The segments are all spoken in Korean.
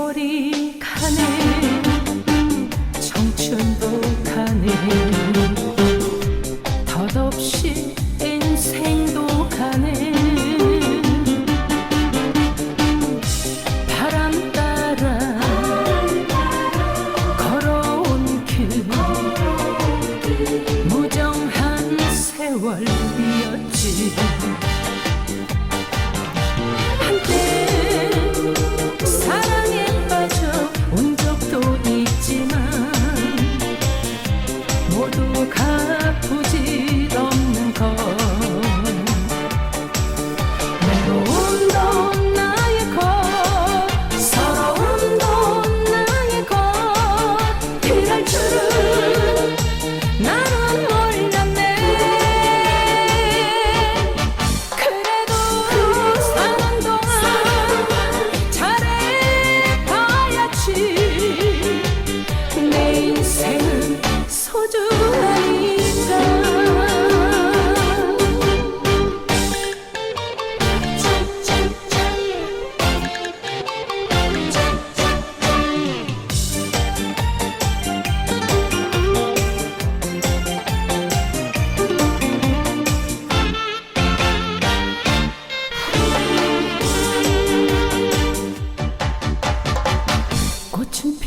세월이 가네. 청춘도 가네. 덧없이 인생도 가네. 바람 따라 걸어온 길 무정한 세월이었지.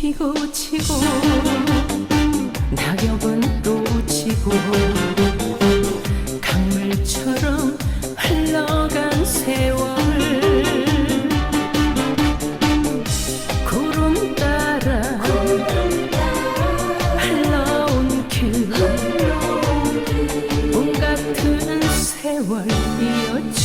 비도 치고 낙엽은 또 지고 강물처럼 흘러간 세월. 구름 따라 흘러온 길 꿈 같은 세월이었지